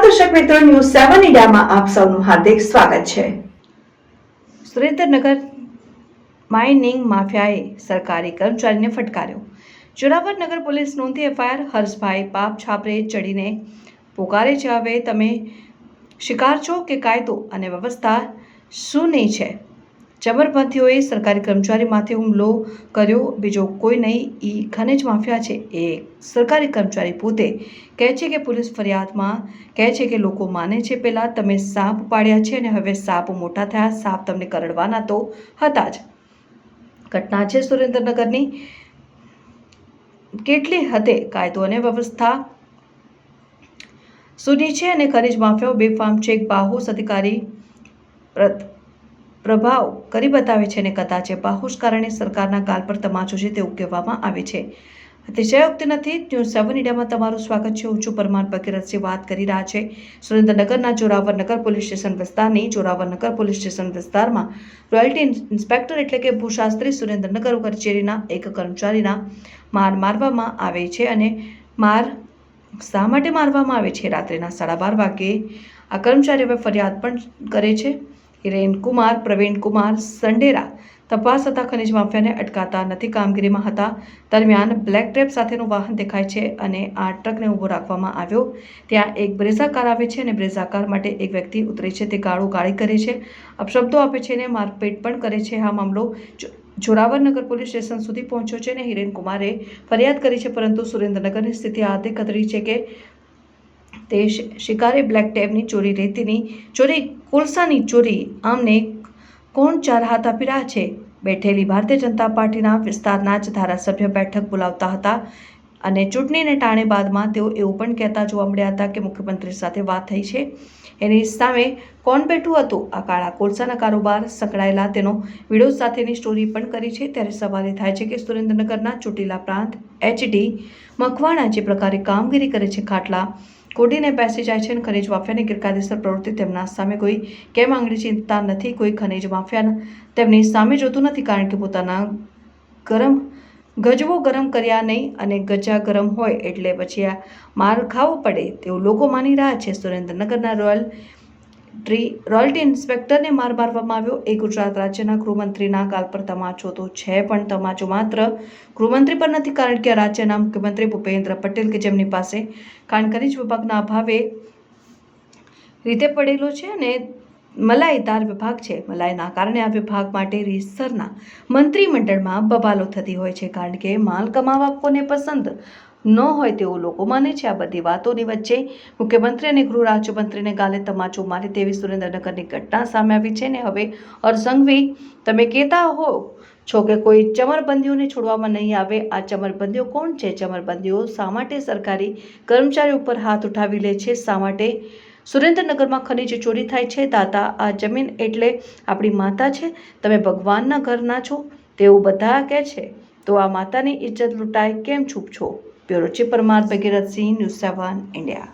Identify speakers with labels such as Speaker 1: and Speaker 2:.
Speaker 1: મિત્રો ન્યૂઝ સેવન ઇન્ડિયામાં આપ સૌનું હાર્દિક સ્વાગત છે. સુરેન્દ્રનગર માઇનિંગ માફિયાએ સરકારી કર્મચારીને ફટકાર્યો. જોરાવર નગર પોલીસ નોંધી એફઆઈઆર હર્ષભાઈ પાપ છાપરે ચડીને પોકારે છે. હવે તમે શિકાર છો કે કાયદો અને વ્યવસ્થા શું નહીં છે? જબરપંથીઓએ સરકારી કર્મચારી માથે હુમલો કર્યો. બીજો કોઈ નહીં એ ખનિજ માફિયા છે. એ સરકારી કર્મચારી પોતે કહે છે કે પોલીસ ફરિયાદમાં કહે છે કે લોકો માને છે પહેલાં તમે સાપ પાડ્યા છે અને હવે સાપ મોટા થયા. સાપ તમને કરડવાના તો હતા જ. ઘટના છે સુરેન્દ્રનગરની. કેટલી હદે કાયદો અને વ્યવસ્થા સુની છે અને ખનિજ માફિયાઓ બેફામ ચેક બાહુસ અધિકારી પ્રભાવ કરી બતાવે છે અને કદાચ એ બાહુસ કારણે સરકારના ગાલ પર તમાચો છે તેવું કહેવામાં આવે છે. અતિશયોક્તિ નથી. ન્યૂઝ સેવન ઇન્ડિયામાં તમારું સ્વાગત છે. છું પરમાર ભગીરથસિંહ વાત કરી રહ્યા છે. સુરેન્દ્રનગરના જોરાવરનગર પોલીસ સ્ટેશન વિસ્તારની જોરાવરનગર પોલીસ સ્ટેશન વિસ્તારમાં રોયલ્ટી ઇન્સ્પેક્ટર એટલે કે ભૂશાસ્ત્રી સુરેન્દ્રનગર કચેરીના એક કર્મચારીના માર મારવામાં આવે છે અને માર શા માટે મારવામાં આવે છે? રાત્રિના સાડા બાર વાગ્યે આ કર્મચારી હવે ફરિયાદ પણ કરે છે. હિરેન કુમાર, પ્રવીણ કુમાર, સંડેરા તપાસ થતાં ખનિજ માફિયાને અટકાતા નથી કામગીરીમાં હતા. દરમિયાન બ્લેક ટેપ સાથેનું વાહન દેખાય છે અને આ ટ્રકને ઊભો રાખવામાં આવ્યો. ત્યાં એક બ્રેઝા કાર આવે છે અને બ્રેઝા કાર માટે એક વ્યક્તિ ઉતરે છે. તે ગાળો ગાળી કરે છે. અપશબ્દો આપે છે અને મારપીટ પણ કરે છે. આ મામલો જો- જોરાવરનગર પોલીસ સ્ટેશન સુધી પહોંચ્યો છે અને હિરેન કુમારે ફરિયાદ કરી છે. પરંતુ સુરેન્દ્રનગરની સ્થિતિ આ હદે કથળી છે કે તે શિકારી બ્લેક ટેબની ચોરી, રેતીની ચોરી, કોલસાની ચોરી આમને કોણ ચાર હાથ આપી રહ્યા છે? બેઠેલી ભારતીય જનતા પાર્ટીના વિસ્તારના જ ધારાસભ્ય બેઠક બોલાવતા હતા અને ચૂંટણીને ટાણે બાદમાં તેઓ એવું પણ કહેતા જોવા મળ્યા હતા કે મુખ્યમંત્રી સાથે વાત થઈ છે. એની સામે કોણ બેઠું હતું? આ કાળા કોલસાના કારોબાર સંકળાયેલા તેનો વીડિયો સાથેની સ્ટોરી પણ કરી છે. ત્યારે સવાલ થાય છે કે સુરેન્દ્રનગરના ચોટીલા પ્રાંત એચડી મકવાણા જે પ્રકારે કામગીરી કરે છે, ખાટલા કોડીને બેસી જાય છે અને ખનિજ માફિયાની ગેરકાયદેસર પ્રવૃત્તિ તેમના સામે કોઈ કેમ આંગળી ચિંતા નથી, કોઈ ખનિજ માફિયા તેમની સામે જોતું નથી કારણ કે પોતાના ગરમ, ગજવો ગરમ કર્યા નહીં અને ગજા ગરમ હોય એટલે પછી આ માર ખાવો પડે તેવું લોકો માની રહ્યા છે. સુરેન્દ્રનગરના રોયલ ટ્રી, રોયલ્ટી ઇન્સ્પેક્ટરને માર મારવામાં આવ્યો. એ ગુજરાત રાજ્યના ગૃહમંત્રીના ગાલ પર તમાચો તો છે, પણ તમાચો માત્ર ગૃહમંત્રી પર નથી, કારણ કે રાજ્યના મુખ્યમંત્રી ભૂપેન્દ્ર પટેલ કે જેમની પાસે ખાણ ખનીજ વિભાગના અભાવે રીતે પડેલો છે અને મલાઈદાર વિભાગ છે. મલાઈના કારણે આ વિભાગ માટે રીતસરના મંત્રીમંડળમાં બબાલો થતી હોય છે, કારણ કે માલ કમાવા કોને પસંદ? ન હોય તેવું લોકો માને છે. આ બધી વાતોની વચ્ચે મુખ્યમંત્રી અને ગૃહ રાજ્યમંત્રીને ગાલે તમાચો મારે તેવી સુરેન્દ્રનગરની ઘટના સામે આવી છે ને હવે અરસંઘવી તમે કહેતા હો છો કે કોઈ ચમરબંધીઓને છોડવામાં નહીં આવે. આ ચમરબંધીઓ કોણ છે? ચમરબંધીઓ શા માટે સરકારી કર્મચારી ઉપર હાથ ઉઠાવી લે છે? શા માટે સુરેન્દ્રનગરમાં ખનીજ ચોરી થાય છે? દાતા, આ જમીન એટલે આપણી માતા છે? તમે ભગવાનના ઘરના છો? તેવું બધા કહે છે. તો આ માતાની ઇજ્જત લૂંટાય કેમ છૂપ છો? Bureau chief Parmar Bhagirathsinh news seven India.